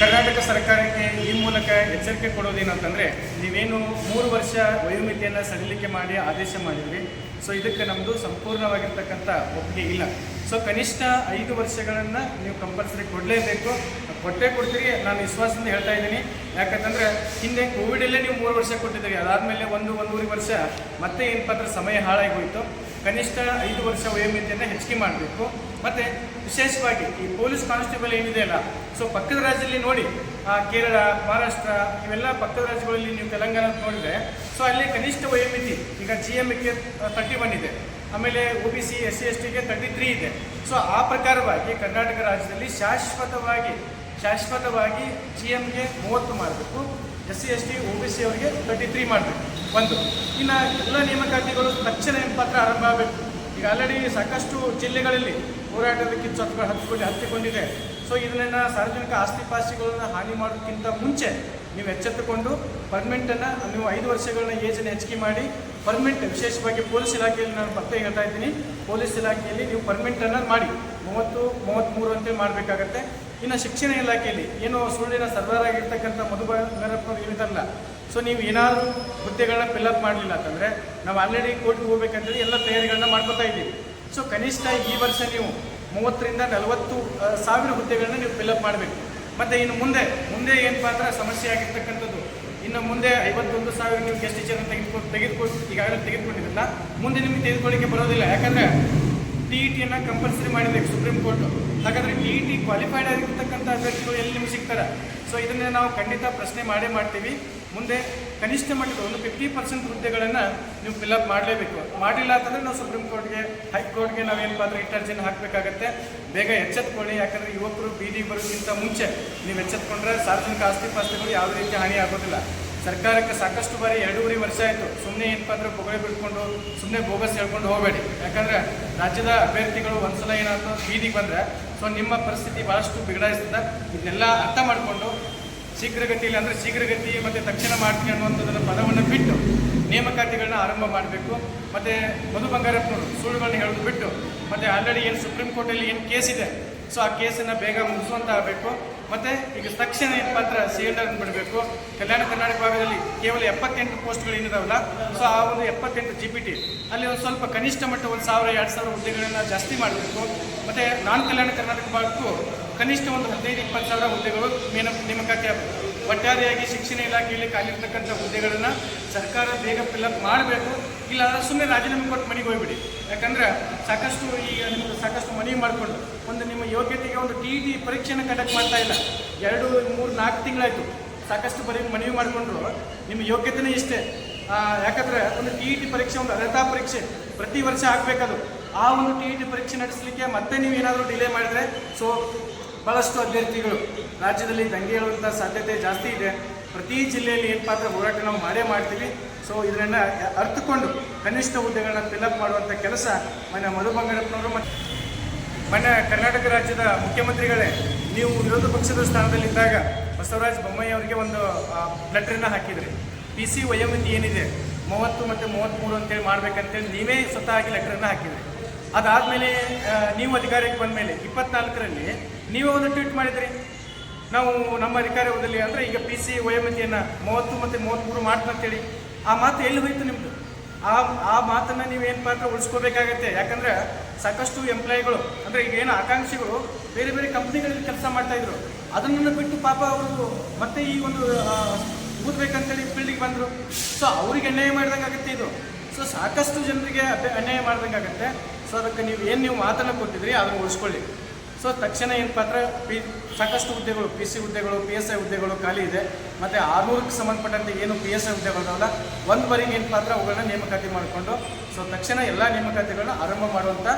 ಕರ್ನಾಟಕ ಸರ್ಕಾರಕ್ಕೆ ಈ ಮೂಲಕ ಎಚ್ಚರಿಕೆ ಕೊಡೋದೇನಂತಂದರೆ, ನೀವೇನು ಮೂರು ವರ್ಷ ವಯೋಮಿತಿಯನ್ನು ಸಡಿಲಿಕೆ ಮಾಡಿ ಆದೇಶ ಮಾಡಿದ್ರಿ, ಸೊ ಇದಕ್ಕೆ ನಮ್ಮದು ಸಂಪೂರ್ಣವಾಗಿರ್ತಕ್ಕಂಥ ಒಪ್ಪಿಗೆ ಇಲ್ಲ. ಸೊ ಕನಿಷ್ಠ ಐದು ವರ್ಷಗಳನ್ನು ನೀವು ಕಂಪಲ್ಸರಿ ಕೊಡಲೇಬೇಕು. ಕೊಟ್ಟೇ ಕೊಡ್ತೀರಿ, ನಾನು ವಿಶ್ವಾಸದಿಂದ ಹೇಳ್ತಾ ಇದ್ದೀನಿ. ಯಾಕಂತಂದ್ರೆ ಹಿಂದೆ ಕೋವಿಡಲ್ಲೇ ನೀವು ಮೂರು ವರ್ಷ ಕೊಟ್ಟಿದ್ದೀರಿ. ಅದಾದಮೇಲೆ ಒಂದು, ಒಂದೂವರೆ ವರ್ಷ ಮತ್ತೆ ಏನಪ್ಪ ಅಂದ್ರೆ ಸಮಯ ಹಾಳಾಗಿ ಹೋಯಿತು. ಕನಿಷ್ಠ ಐದು ವರ್ಷ ವಯೋಮಿತಿಯನ್ನು ಹೆಚ್ಚಿಗೆ ಮಾಡಬೇಕು. ಮತ್ತು ವಿಶೇಷವಾಗಿ ಈ ಪೊಲೀಸ್ ಕಾನ್ಸ್ಟೇಬಲ್ ಏನಿದೆ ಅಲ್ಲ, ಸೊ ಪಕ್ಕದ ರಾಜ್ಯದಲ್ಲಿ ನೋಡಿ ಕೇರಳ, ಮಹಾರಾಷ್ಟ್ರ, ಇವೆಲ್ಲ ಪಕ್ಕದ ರಾಜ್ಯಗಳಲ್ಲಿ ನೀವು ತೆಲಂಗಾಣ ನೋಡಿದ್ರೆ, ಸೊ ಅಲ್ಲಿ ಕನಿಷ್ಠ ವಯೋಮಿತಿ ಈಗ ಜಿ ಎಮ್ಗೆ ತರ್ಟಿ ಒನ್ ಇದೆ. ಆಮೇಲೆ O B C S C S ಟಿಗೆ ತರ್ಟಿ ತ್ರೀ ಇದೆ. ಸೊ ಆ ಪ್ರಕಾರವಾಗಿ ಕರ್ನಾಟಕ ರಾಜ್ಯದಲ್ಲಿ ಶಾಶ್ವತವಾಗಿ ಶಾಶ್ವತವಾಗಿ ಜಿ ಎಮ್ಗೆ ಮೂವತ್ತು ಮಾಡಬೇಕು S C S T O B C ಅವರಿಗೆ ತರ್ಟಿ ತ್ರೀ ಮಾಡಬೇಕು. ಒಂದು. ಇನ್ನು ಎಲ್ಲ ನೇಮಕಾತಿಗಳು ತಕ್ಷಣ ಪತ್ರ ಆರಂಭ ಆಗಬೇಕು. ಈಗ ಆಲ್ರೆಡಿ ಸಾಕಷ್ಟು ಜಿಲ್ಲೆಗಳಲ್ಲಿ ಹೋರಾಟದ ಕಿಚ್ಚು ಹತ್ಕೊಂಡು ಹತ್ಕೊಂಡು ಹತ್ತಿಕೊಂಡಿದೆ. ಸೊ ಇದನ್ನ ಸಾರ್ವಜನಿಕ ಆಸ್ತಿ ಪಾಸ್ತಿಗಳನ್ನು ಹಾನಿ ಮಾಡೋದಕ್ಕಿಂತ ಮುಂಚೆ ನೀವು ಎಚ್ಚೆತ್ತುಕೊಂಡು ಪರ್ಮೆಂಟನ್ನು ನೀವು ಐದು ವರ್ಷಗಳನ್ನ ಏಜನ್ನು ಹೆಚ್ಚಿಗೆ ಮಾಡಿ ಪರ್ಮನೆಂಟ್ ವಿಶೇಷವಾಗಿ ಪೊಲೀಸ್ ಇಲಾಖೆಯಲ್ಲಿ ನಾನು ಪತ್ತೆ ಹೇಳ್ತಾ ಇದ್ದೀನಿ. ಪೊಲೀಸ್ ಇಲಾಖೆಯಲ್ಲಿ ನೀವು ಪರ್ಮೆಂಟನ್ನು ಮಾಡಿ. ಮೂವತ್ತು ಮೂವತ್ತ್ಮೂರು ಅಂತೇಳಿ ಮಾಡಬೇಕಾಗತ್ತೆ. ಇನ್ನು ಶಿಕ್ಷಣ ಇಲಾಖೆಯಲ್ಲಿ ಏನು ಸುಳ್ಳಿನ ಸರ್ವರಾಗಿರ್ತಕ್ಕಂಥ ಮಧುಬಾರಪ್ಪನವ್ರು ಹೇಳಿದಲ್ಲ ಸೊ ನೀವು ಏನಾದರೂ ಹುದ್ದೆಗಳನ್ನ ಫಿಲ್ಅಪ್ ಮಾಡಲಿಲ್ಲ ಅಂತಂದರೆ, ನಾವು ಆಲ್ರೆಡಿ ಕೋರ್ಟ್ಗೆ ಹೋಗ್ಬೇಕಂತೇಳಿ ಎಲ್ಲ ತಯಾರಿಗಳನ್ನ ಮಾಡ್ಕೋತಾ ಇದ್ದೀವಿ. ಸೊ ಕನಿಷ್ಠ ಈ ವರ್ಷ ನೀವು ಮೂವತ್ತರಿಂದ ನಲವತ್ತು ಸಾವಿರ ಹುದ್ದೆಗಳನ್ನ ನೀವು ಫಿಲ್ಅಪ್ ಮಾಡಬೇಕು. ಮತ್ತು ಇನ್ನು ಮುಂದೆ ಮುಂದೆ ಏನು ಅಂದ್ರೆ ಸಮಸ್ಯೆ ಆಗಿರ್ತಕ್ಕಂಥದ್ದು, ಇನ್ನು ಮುಂದೆ ಐವತ್ತೊಂದು ಸಾವಿರ ನೀವು ಗೆಸ್ಟ್ ಟೀಚರ್ನ ತೆಗೆದುಕೊಂಡು ತೆಗೆದುಕೊಂಡು ಈಗಾಗಲೇ ತೆಗೆದುಕೊಂಡಿರಲ್ಲ ಮುಂದೆ ನಿಮಗೆ ತೆಗೆದುಕೊಳ್ಳಿಕ್ಕೆ ಬರೋದಿಲ್ಲ. ಯಾಕಂದರೆ ಟಿ ಇ ಟಿಯನ್ನು ಕಂಪಲ್ಸರಿ ಮಾಡಬೇಕು ಸುಪ್ರೀಂ ಕೋರ್ಟ್ ಹಾಗಾದರೆ ಟಿ ಇ ಟಿ ಕ್ವಾಲಿಫೈಡ್ ಆಗಿರ್ತಕ್ಕಂಥ ಅಭ್ಯರ್ಥಿಗಳು ಎಲ್ಲಿ ನಿಮಗೆ ಸಿಗ್ತಾರೆ? ಸೊ ಇದನ್ನೇ ನಾವು ಖಂಡಿತ ಪ್ರಶ್ನೆ ಮಾಡೇ ಮಾಡ್ತೀವಿ. ಮುಂದೆ ಕನಿಷ್ಠ ಮಟ್ಟದ ಒಂದು ಫಿಫ್ಟಿ ಪರ್ಸೆಂಟ್ ಹುದ್ದೆಗಳನ್ನು ನೀವು ಫಿಲ್ಅಪ್ ಮಾಡಲೇಬೇಕು. ಮಾಡಿಲ್ಲ ಅಂತಂದರೆ ನಾವು ಸುಪ್ರೀಂ ಕೋರ್ಟ್ಗೆ ಹೈಕೋರ್ಟ್ಗೆ ನಾವೇನಪ್ಪ ಅಂದರೆ ಇಂಟರ್ಜೆನ್ ಹಾಕಬೇಕಾಗತ್ತೆ. ಬೇಗ ಎಚ್ಚೆತ್ಕೊಳ್ಳಿ. ಯಾಕಂದರೆ ಯುವಕರು ಬೀದಿಗೆ ಬರೋದಕ್ಕಿಂತ ಮುಂಚೆ ನೀವು ಎಚ್ಚೆತ್ಕೊಂಡ್ರೆ ಸಾರ್ವಜನಿಕ ಆಸ್ತಿ ಪಾಸ್ತಿಗಳು ಯಾವುದೇ ರೀತಿ ಹಾನಿ ಆಗೋದಿಲ್ಲ. ಸರ್ಕಾರಕ್ಕೆ ಸಾಕಷ್ಟು ಬಾರಿ ಎರಡೂವರೆ ವರ್ಷ ಆಯಿತು. ಸುಮ್ಮನೆ ಏನಪ್ಪ ಅಂದ್ರೆ ಬೊಗಳೆ ಬಿಟ್ಕೊಂಡು ಸುಮ್ಮನೆ ಬೋಗಸ್ ಹೇಳ್ಕೊಂಡು ಹೋಗಬೇಡಿ. ಯಾಕಂದರೆ ರಾಜ್ಯದ ಅಭ್ಯರ್ಥಿಗಳು ಒಂದ್ಸಲ ಏನಾದ್ರು ಬೀದಿಗೆ ಬಂದರೆ, ಸೊ ನಿಮ್ಮ ಪರಿಸ್ಥಿತಿ ಭಾಳಷ್ಟು ಬಿಗಡಾಯಿಸ್ತದೆ ಇದನ್ನೆಲ್ಲ ಅರ್ಥ ಮಾಡಿಕೊಂಡು ಶೀಘ್ರಗತಿಯಲ್ಲಿ ಅಂದರೆ ಶೀಘ್ರಗತಿ ಮತ್ತು ತಕ್ಷಣ ಮಾಡ್ತೀನಿ ಅನ್ನುವಂಥದ್ದನ್ನು ಪದವನ್ನು ಬಿಟ್ಟು ನೇಮಕಾತಿಗಳನ್ನ ಆರಂಭ ಮಾಡಬೇಕು. ಮತ್ತು ಮಧು ಬಂಗಾರಪ್ಪನವರು ಸುಳ್ಳುಗಳನ್ನ ಹೇಳೋದು ಬಿಟ್ಟು, ಮತ್ತು ಆಲ್ರೆಡಿ ಏನು ಸುಪ್ರೀಂ ಕೋರ್ಟಲ್ಲಿ ಏನು ಕೇಸ್ ಇದೆ, ಸೊ ಆ ಕೇಸನ್ನು ಬೇಗ ಮುಗಿಸುವಂತ ಆಗಬೇಕು. ಮತ್ತು ಈಗ ತಕ್ಷಣ ಏನು ಮಾತ್ರ ಸಿಲಿಂಡರ್ ಬಿಡಬೇಕು ಕಲ್ಯಾಣ ಕರ್ನಾಟಕ ಭಾಗದಲ್ಲಿ ಕೇವಲ ಎಪ್ಪತ್ತೆಂಟು ಪೋಸ್ಟ್ಗಳು ಏನಿದಾವಲ್ಲ, ಸೊ ಆ ಒಂದು ಎಪ್ಪತ್ತೆಂಟು ಜಿ ಪಿ ಟಿ ಅಲ್ಲಿ ಒಂದು ಸ್ವಲ್ಪ ಕನಿಷ್ಠ ಮಟ್ಟ ಒಂದು ಸಾವಿರ, ಎರಡು ಸಾವಿರ ಹುದ್ದೆಗಳನ್ನು ಜಾಸ್ತಿ ಮಾಡಬೇಕು. ಮತ್ತು ನಾನ್ ಕಲ್ಯಾಣ ಕರ್ನಾಟಕ ಭಾಗಕ್ಕೂ ಕನಿಷ್ಠ ಒಂದು ಹದಿನೈದು, ಇಪ್ಪತ್ತು ಸಾವಿರ ಹುದ್ದೆಗಳು ಮೇನ ನೇಮಕಾತಿ ಆಗಬೇಕು. ಒಟ್ಟಾರೆಯಾಗಿ ಶಿಕ್ಷಣ ಇಲಾಖೆಯಲ್ಲಿ ಕಾಲಿರ್ತಕ್ಕಂಥ ಹುದ್ದೆಗಳನ್ನು ಸರ್ಕಾರ ಬೇಗ ಫಿಲ್ಅಪ್ ಮಾಡಬೇಕು. ಇಲ್ಲ ಸುಮ್ಮನೆ ರಾಜೀನಾಮೆ ಕೊಟ್ಟು ಮನೆಗೆ ಹೋಗ್ಬಿಡಿ. ಯಾಕಂದ್ರೆ ಸಾಕಷ್ಟು ಈಗ ನಿಮ್ಗೆ ಸಾಕಷ್ಟು ಮನವಿ ಮಾಡಿಕೊಂಡು ಒಂದು ನಿಮ್ಮ ಯೋಗ್ಯತೆಗೆ ಒಂದು ಟಿ ಟಿ ಪರೀಕ್ಷೆನ ಕಂಡಕ್ಟ್ ಮಾಡ್ತಾ ಇಲ್ಲ. ಎರಡು, ಮೂರು, ನಾಲ್ಕು ತಿಂಗಳಾಯಿತು. ಸಾಕಷ್ಟು ಬರೀ ಮನವಿ ಮಾಡಿಕೊಂಡ್ರು. ನಿಮ್ಮ ಯೋಗ್ಯತೆನೇ ಇಷ್ಟೇ. ಯಾಕಂದ್ರೆ ಒಂದು ಟಿ ಟಿ ಪರೀಕ್ಷೆ, ಒಂದು ಅರ್ಹತಾ ಪರೀಕ್ಷೆ ಪ್ರತಿ ವರ್ಷ ಆಗಬೇಕದು. ಆ ಒಂದು ಟಿ ಇ ಟಿ ಪರೀಕ್ಷೆ ನಡೆಸಲಿಕ್ಕೆ ಮತ್ತೆ ನೀವು ಏನಾದರೂ ಡಿಲೇ ಮಾಡಿದ್ರೆ ಸೊ ಭಾಳಷ್ಟು ಅಭ್ಯರ್ಥಿಗಳು ರಾಜ್ಯದಲ್ಲಿ ದಂಗೆ ಹೇಳುವಂಥ ಸಾಧ್ಯತೆ ಜಾಸ್ತಿ ಇದೆ. ಪ್ರತಿ ಜಿಲ್ಲೆಯಲ್ಲಿ ಏನು ಪಾತ್ರ ಹೋರಾಟ ನಾವು ಮಾಡೇ ಮಾಡ್ತೀವಿ. ಸೊ ಇದನ್ನು ಅರ್ಥಕೊಂಡು ಕನಿಷ್ಠ ಹುದ್ದೆಗಳನ್ನ ಫಿಲ್ಅಪ್ ಮಾಡುವಂಥ ಕೆಲಸ ಮನೆ ಮಧು ಬಂಗಾರಪ್ಪನವರು ಮತ್ತು ಮೊನ್ನೆ ಕರ್ನಾಟಕ ರಾಜ್ಯದ ಮುಖ್ಯಮಂತ್ರಿಗಳೇ, ನೀವು ವಿರೋಧ ಪಕ್ಷದ ಸ್ಥಾನದಲ್ಲಿದ್ದಾಗ ಬಸವರಾಜ ಬೊಮ್ಮಾಯಿ ಅವರಿಗೆ ಒಂದು ಲೆಟ್ರನ್ನ ಹಾಕಿದ್ರಿ. ಪಿ ಸಿ ವಯೋಮಿತಿ ಏನಿದೆ, ಮೂವತ್ತು ಮತ್ತು ಮೂವತ್ತ್ಮೂರು ಅಂತೇಳಿ ಮಾಡ್ಬೇಕಂತೇಳಿ ನೀವೇ ಸ್ವತಃ ಆಗಿ ಲೆಟ್ರನ್ನ ಹಾಕಿದ್ರಿ. ಅದಾದಮೇಲೆ ನೀವು ಅಧಿಕಾರಕ್ಕೆ ಬಂದ ಮೇಲೆ ಇಪ್ಪತ್ನಾಲ್ಕರಲ್ಲಿ ನೀವೇ ಒಂದು ಟ್ವೀಟ್ ಮಾಡಿದ್ರಿ. ನಾವು ನಮ್ಮ ಅಧಿಕಾರದಲ್ಲಿ ಅಂದರೆ ಈಗ ಪಿ ಸಿ ವಯೋಮಿತಿಯನ್ನು ಮೂವತ್ತು ಮತ್ತು ಮೂವತ್ತ್ಮೂರು ಮಾಡ್ತಂತೇಳಿ ಆ ಮಾತು ಎಲ್ಲಿ ಹೋಯಿತು ನಿಮ್ಮದು ಆ ಆ ಮಾತನ್ನು ನೀವೇನು ಮಾತ್ರ ಉಳಿಸ್ಕೋಬೇಕಾಗತ್ತೆ? ಯಾಕಂದರೆ ಸಾಕಷ್ಟು ಎಂಪ್ಲಾಯಿಗಳು ಅಂದರೆ ಈಗ ಏನು ಆಕಾಂಕ್ಷಿಗಳು ಬೇರೆ ಬೇರೆ ಕಂಪ್ನಿಗಳಲ್ಲಿ ಕೆಲಸ ಮಾಡ್ತಾಯಿದ್ರು ಅದನ್ನು ಬಿಟ್ಟು ಪಾಪ ಅವರು ಮತ್ತೆ ಈ ಒಂದು ಊದಬೇಕಂತೇಳಿ ಫೀಲ್ಡಿಗೆ ಬಂದರು. ಸೊ ಅವ್ರಿಗೆ ಅನ್ಯಾಯ ಮಾಡ್ದಂಗೆ ಆಗುತ್ತೆ ಇದು. ಸೊ ಸಾಕಷ್ಟು ಜನರಿಗೆ ಅನ್ಯಾಯ ಮಾಡ್ದಂಗೆ ಆಗುತ್ತೆ ಸೊ ಅದಕ್ಕೆ ನೀವು ಏನು ನೀವು ಮಾತನ್ನು ಕೊಟ್ಟಿದ್ರಿ, ಅದನ್ನು ಉಳಿಸ್ಕೊಳ್ಳಿ. ಸೊ ತಕ್ಷಣ ಏನಪ್ಪ ಅಂದರೆ ಪಿ, ಸಾಕಷ್ಟು ಹುದ್ದೆಗಳು ಪಿ ಸಿ ಹುದ್ದೆಗಳು ಪಿ ಎಸ್ ಐ ಹುದ್ದೆಗಳು ಖಾಲಿ ಇದೆ. ಮತ್ತು ಆರ್ನೂರಕ್ಕೆ ಸಂಬಂಧಪಟ್ಟಂತೆ ಏನು ಪಿ ಎಸ್ ಐ ಹುದ್ದೆಗಳಿದಾವಲ್ಲ ಒಂದು ಬಾರಿಗೆ ಏನಪ್ಪ ಅಂದರೆ ಅವುಗಳನ್ನ ನೇಮಕಾತಿ ಮಾಡಿಕೊಂಡು ಸೊ ತಕ್ಷಣ ಎಲ್ಲ ನೇಮಕಾತಿಗಳನ್ನ ಆರಂಭ ಮಾಡುವಂಥ